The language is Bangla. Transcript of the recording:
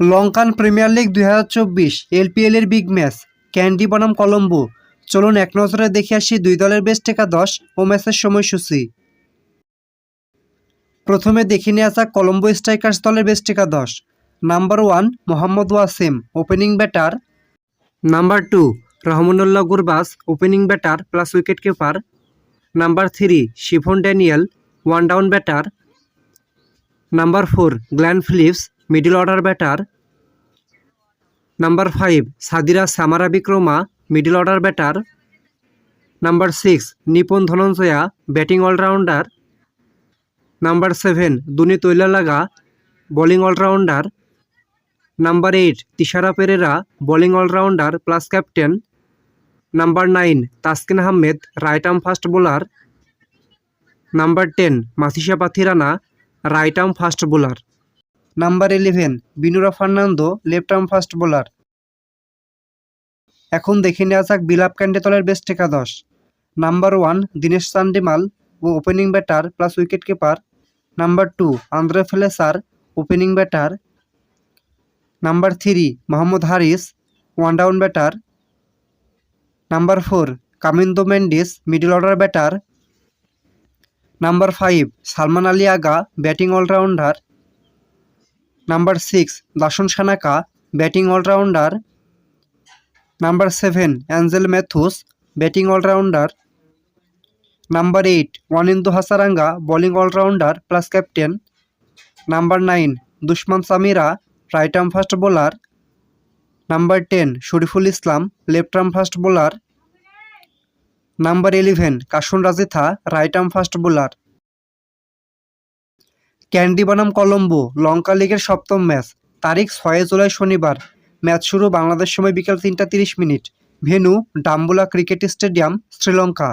লঙ্কান প্রিমিয়ার লিগ দুই হাজার চব্বিশ এলপিএল এর বিগ ম্যাচ, ক্যান্ডি বনাম কলম্বো। চলুন এক নজরে দেখে আসি দুই দলের বেস্ট দশ ও ম্যাচের সময়সূচি। প্রথমে দেখে নিয়ে আসা কলম্বো স্ট্রাইকার্স দলের বেস্ট দশ number one, Mohammad Waseem, opening batter. Number two, Rahmanullah Gurbaz, opening batter plus wicket keeper. Number three, Shevon Daniel, one down batter. Number four Glenn Phillips middle order batter number five Sadeera Samarawickrama middle order batter number six Nipun Dhananjaya batting allrounder number seven Dunith তৈলালাগা bowling allrounder number eight Thisara Perera bowling allrounder plus captain number nine Taskin Ahmed right arm fast bowler number ten Matheesha Pathirana right arm fast bowler. Number eleven Binura Fernando left arm fast bowler. এখন দেখে নেওয়া যাক বিলাপ ক্যান্ডেতলের বেস্ট একাদশ। নাম্বার ওয়ান দীনেশ চান্ডিমাল ও opening batter plus wicket keeper. Number two Andre Fletcher, opening batter. Number three Mohammad Haris, one down batter. Number four Kamindu Mendis, middle order batter. Number five Salman Ali Agha batting allrounder number six Dasun Shanaka batting allrounder number seven Angelo Mathews batting allrounder number eight Wanindu Hasaranga bowling allrounder plus captain number nine Dushmantha Chameera right arm fast bowler number ten Shoriful Islam left arm fast bowler number eleven Kasun Rajitha right arm fast bowler Kandy বনাম কলম্বো, লঙ্কা লিগের সপ্তম ম্যাচ তারিখ ছয় জুলাই শনিবার। ম্যাচ শুরু বাংলাদেশ সময় বিকাল তিনটা তিরিশ minute. Venue Dambulla cricket stadium, Sri Lanka.